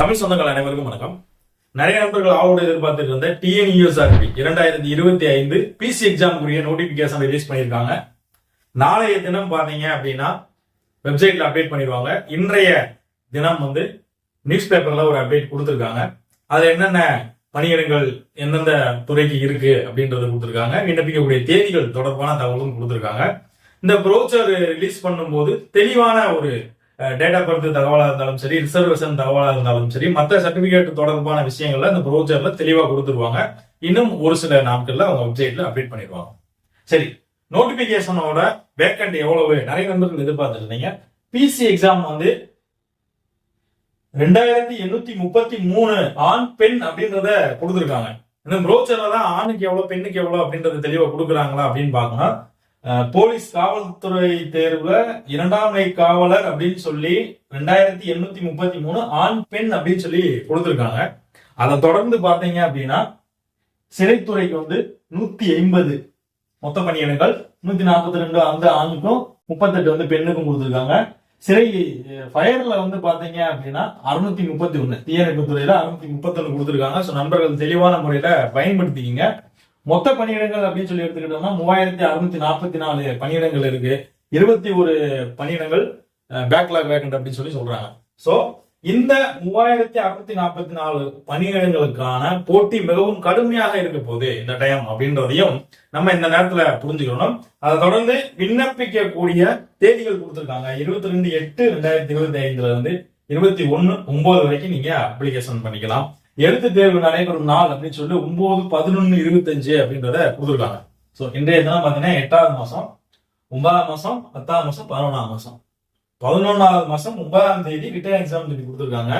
தமிழ் சொந்தங்கள் அனைவருக்கும் வணக்கம். நிறைய நண்பர்கள் ஆவோடு எதிர்பார்த்துட்டு இருந்த டிஎன்யூஎஸ்ஆர்பி இரண்டாயிரத்தி இருபத்தி ஐந்து பிசி எக்ஸாமுக்குரிய நோட்டிபிகேஷன் ரிலீஸ் பண்ணியிருக்காங்க. நாளைய தினம் பார்த்தீங்க அப்படின்னா வெப்சைட்ல அப்டேட் பண்ணிடுவாங்க. இன்றைய தினம் வந்து நியூஸ் பேப்பர்ல ஒரு அப்டேட் கொடுத்துருக்காங்க. அதுல என்னென்ன பணியிடங்கள் எந்தெந்த துறைக்கு இருக்கு அப்படின்றத கொடுத்துருக்காங்க. விண்ணப்பிக்கக்கூடிய தேதிகள் தொடர்பான தகவலும் கொடுத்துருக்காங்க. இந்த ப்ரோச்சர் ரிலீஸ் பண்ணும்போது தெளிவான ஒரு டேட்டா பர்த் தகவலாக இருந்தாலும் சரி ரிசர்வேஷன் தகவலாக இருந்தாலும் சரி மற்ற சர்டிபிகேட் தொடர்பான விஷயங்கள்ல இந்த ப்ரோச்சர்ல தெளிவாக கொடுத்துருவாங்க. இன்னும் ஒரு சில நாட்கள்ல அவங்க வெப்சைட்ல அப்டேட் பண்ணிடுவாங்க. சரி நோட்டிபிகேஷனோட வேக்கண்ட் எவ்வளவு? நிறைய நண்பர்கள் எதிர்பார்த்துருந்தீங்க. பிசி எக்ஸாம் வந்து ரெண்டாயிரத்தி எண்ணூத்தி முப்பத்தி மூணு ஆண் பெண் அப்படின்றத கொடுத்துருக்காங்க. இந்த ப்ரோச்சர்ல தான் ஆணுக்கு எவ்வளவு பெண்ணுக்கு எவ்வளவு அப்படின்றத தெளிவா கொடுக்குறாங்களா அப்படின்னு பாக்கணும் போலீஸ் காவல்துறை தேர்வுல இரண்டாம் நிலை காவலர் அப்படின்னு சொல்லி ரெண்டாயிரத்தி எண்ணூத்தி முப்பத்தி மூணு ஆண் பெண் அப்படின்னு சொல்லி கொடுத்துருக்காங்க. அதை தொடர்ந்து பாத்தீங்க அப்படின்னா சிறைத்துறைக்கு வந்து நூத்தி ஐம்பது மொத்த பணியிடங்கள் நூத்தி நாற்பத்தி ரெண்டு அந்த ஆணுக்கும் முப்பத்தெட்டு வந்து பெண்ணுக்கும் கொடுத்துருக்காங்க. சிறை ஃபயர்ல வந்து பாத்தீங்க அப்படின்னா அறுநூத்தி முப்பத்தி ஒண்ணு. தீயணைப்பு துறையில அறுநூத்தி முப்பத்தொன்னு கொடுத்துருக்காங்க. ஸோ நண்பர்கள் தெளிவான முறையில பயன்படுத்திக்கிங்க. மொத்த பணியிடங்கள் அப்படின்னு சொல்லி எடுத்துக்கிட்டோம்னா மூவாயிரத்தி அறுநூத்தி நாற்பத்தி நாலு பணியிடங்கள் இருக்கு. இருபத்தி ஒரு பணியிடங்கள் பேக்லாக் வேக்கண்ட் அப்படின்னு சொல்லி சொல்றாங்க. ஸோ இந்த மூவாயிரத்தி அறுநூத்தி நாற்பத்தி நாலு பணியிடங்களுக்கான போட்டி மிகவும் கடுமையாக இருக்க போகுது இந்த டைம் அப்படின்றதையும் நம்ம இந்த நேரத்துல புரிஞ்சுக்கணும். அதை தொடர்ந்து விண்ணப்பிக்கக்கூடிய தேதிகள் கொடுத்திருக்காங்க. இருபத்தி ரெண்டு எட்டு ரெண்டாயிரத்தி இருபத்தி ஐந்துல இருந்து இருபத்தி ஒன்னு ஒன்பது வரைக்கும் நீங்க அப்ளிகேஷன் பண்ணிக்கலாம். எழுத்து தேர்வு நடைபெறும் நாள் அப்படின்னு சொல்லி ஒன்பது பதினொன்னு இருபத்தஞ்சு அப்படின்றத கொடுத்துருக்காங்க. ஸோ இன்றைய தினம் பார்த்தீங்கன்னா எட்டாவது மாசம் ஒன்பதாம் மாசம் பத்தாம் மாசம் பதினொன்றாம் மாசம். பதினொன்றாவது மாசம் ஒன்பதாம் தேதி கிட்ட எக்ஸாம் சொல்லி கொடுத்துருக்காங்க.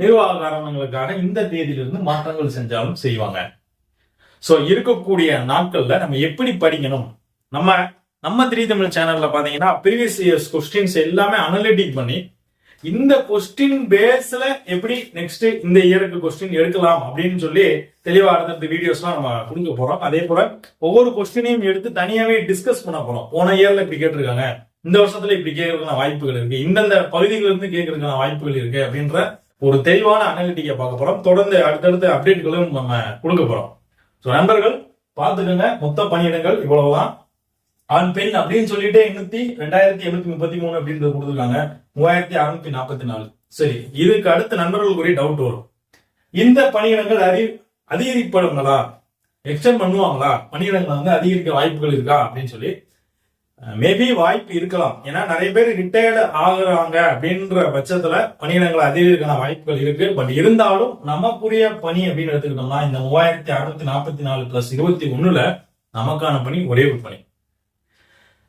நிர்வாக காரணங்களுக்காக இந்த தேதியிலிருந்து மாற்றங்கள் செஞ்சாலும் செய்வாங்க. ஸோ இருக்கக்கூடிய நாட்கள்ல நம்ம எப்படி படிக்கணும்? நம்ம நம்ம திரி தமிழ் சேனல்ல பாத்தீங்கன்னா ப்ரீவியஸ் இயர்ஸ் கொஸ்டின்ஸ் எல்லாமே அனலிட்டிக் பண்ணி இந்த கொஸ்டின் பேஸ்ல எப்படி நெக்ஸ்ட் இந்த இயருக்கு கொஸ்டின் எடுக்கலாம் அப்படின்னு சொல்லி தெளிவா அடுத்தடுத்த வீடியோஸ்லாம் நம்ம கொடுக்க போறோம். அதே போல ஒவ்வொரு கொஸ்டினையும் எடுத்து தனியாவே டிஸ்கஸ் பண்ண போறோம். போன இயர்ல இப்படி கேட்டிருக்காங்க. இந்த வருஷத்துல இப்படி கேட்கறதுக்கான வாய்ப்புகள் இருக்கு. இந்தந்த பகுதிகளிலிருந்து கேட்கறதுக்கான வாய்ப்புகள் இருக்கு அப்படின்ற ஒரு தெளிவான அனாலிட்டிக்கை பார்க்க போறோம். தொடர்ந்து அடுத்தடுத்த அப்டேட்களும் நம்ம கொடுக்க போறோம். ஸோ நண்பர்கள் பார்த்துக்கங்க. மொத்த பணியிடங்கள் இவ்வளவுதான். ஆண் பெண் அப்படின்னு சொல்லிட்டு எண்ணூத்தி ரெண்டாயிரத்தி எண்ணூத்தி முப்பத்தி மூணு அப்படின்றது கொடுத்துருக்காங்க. மூவாயிரத்தி அறுநூத்தி நாற்பத்தி நாலு. சரி இதுக்கு அடுத்த நண்பர்களுக்குரிய டவுட் வரும். இந்த பணியிடங்கள் அதி அதிகரிப்படுங்களா எக்ஸ்டென்ட் பண்ணுவாங்களா? பணியிடங்கள் வந்து அதிகரிக்க வாய்ப்புகள் இருக்கா? அப்படின்னு சொல்லி மேபி வாய்ப்பு இருக்கலாம். ஏன்னா நிறைய பேர் ரிட்டையர்டு ஆகுறாங்க அப்படின்ற பட்சத்துல பணியிடங்கள் அதிகரிக்கான வாய்ப்புகள் இருக்கு. பட் இருந்தாலும் நமக்குரிய பணி அப்படின்னு எடுத்துக்கிட்டோம்னா இந்த மூவாயிரத்தி அறுநூத்தி நாற்பத்தி நாலு பிளஸ் இருபத்தி ஒண்ணுல நமக்கான பணி ஒரே ஒரு பணி.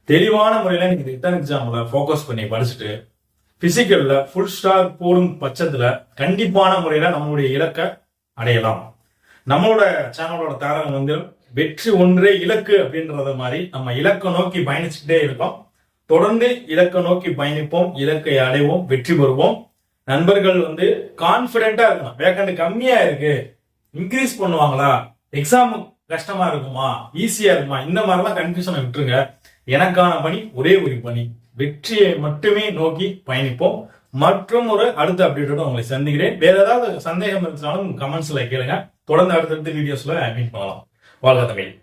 தெளிவான முறையில் நீங்கள் ரிட்டர்ன் எக்ஸாமில் ஃபோக்கஸ் பண்ணி படிச்சுட்டு ஃபிசிக்கலில் ஃபுல் ஸ்டார் போடும் பட்சத்தில் கண்டிப்பான முறையில் நம்மளுடைய இலக்கை அடையலாம். நம்மளோட சேனலோட தாரகம் வந்து வெற்றி ஒன்றே இலக்கு அப்படின்றத மாதிரி நம்ம இலக்கை நோக்கி பயணிச்சுக்கிட்டே இருக்கோம். தொடர்ந்து இலக்கை நோக்கி பயணிப்போம் இலக்கை அடைவோம் வெற்றி பெறுவோம். நண்பர்கள் வந்து கான்பிடென்டா இருக்கணும். வேக்கண்ட் கம்மியா இருக்கு. இன்க்ரீஸ் பண்ணுவாங்களா? எக்ஸாம் கஷ்டமா இருக்குமா? ஈஸியா இருக்குமா? இந்த மாதிரிலாம் கன்ஃபியூஷனை விட்டுருங்க. எனக்கான பணி ஒரே ஒரு பணி. வெற்றியை மட்டுமே நோக்கி பயணிப்போம். மற்றும் ஒரு அடுத்த அப்டேட்டோட உங்களை சந்திக்கிறேன். வேற ஏதாவது சந்தேகம் இருந்தாலும் கமெண்ட்ஸ்ல கேளுங்க. தொடர்ந்து அடுத்தடுத்த வீடியோஸ்ல மீட் பண்ணலாம். வாழ்க தமிழ்.